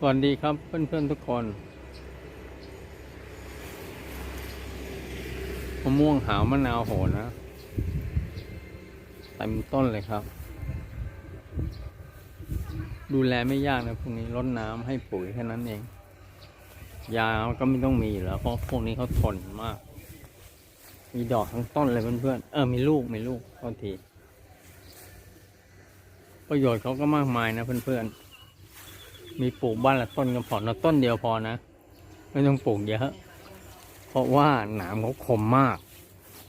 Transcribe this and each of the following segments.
สวัสดีครับเพื่อนๆทุกคนมะม่วงหาวมะนาวโหนะเต็มต้นเลยครับ ดูแลไม่ยากนะพวกนี้รดน้ำให้ปุ๋ยแค่นั้นเอง ยาก็ไม่ต้องมีแล้วเพราะพวกนี้เขาทนมาก มีดอกทั้งต้นเลยเพื่อนๆเออมีลูกมีลูกโทษทีประโยชน์เขาก็มากมายนะเพื่อนๆ มีปลูกบ้านละต้นก็พอนะต้นเดียวพอนะ ไม่ต้องปลูกเยอะเพราะว่าหนามเขาคมมาก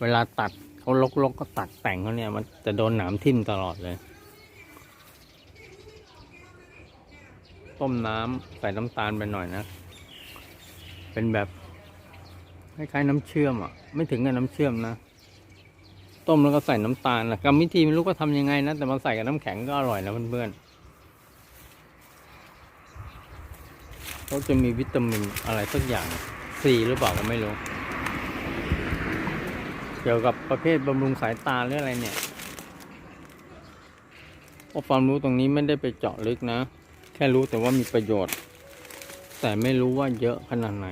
เวลาตัดเขาลกๆก็ตัดแต่งเขาเนี่ย มันจะโดนหนามทิ่มตลอดเลย ต้มน้ำใส่น้ำตาลไปหน่อยนะ เป็นแบบคล้ายๆน้ำเชื่อมอะ ไม่ถึงกับน้ำเชื่อมนะ ต้มแล้วก็ใส่น้ำตาลนะกรรมวิธีไม่รู้ก็ทำยังไงนะ แต่มาใส่กับน้ำแข็งก็อร่อยนะเพื่อนๆ เขาจะมีวิตามินอะไรสักอย่างซีหรือเปล่าก็ไม่รู้ เกี่ยวกับประเภทบำรุงสายตาหรืออะไรเนี่ยความรู้ตรงนี้ไม่ได้ไปเจาะลึกนะ แค่รู้แต่ว่ามีประโยชน์ แต่ไม่รู้ว่าเยอะขนาดไหน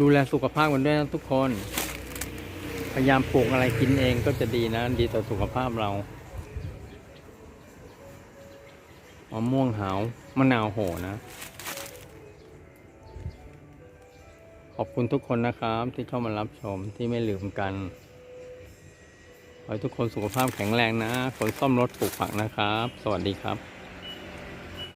ดูแลสุขภาพกันด้วยนะทุกคน พยายามปลูกอะไรกินเองก็จะดีนะ ดีต่อสุขภาพเรา มะม่วงหาวมะนาวโหนะ ขอบคุณทุกคนนะครับที่เข้ามารับชมที่ไม่ลืมกันขอให้ทุกคนสุขภาพแข็งแรงนะ คนซ่อมรถปลูกผักนะครับ สวัสดีครับ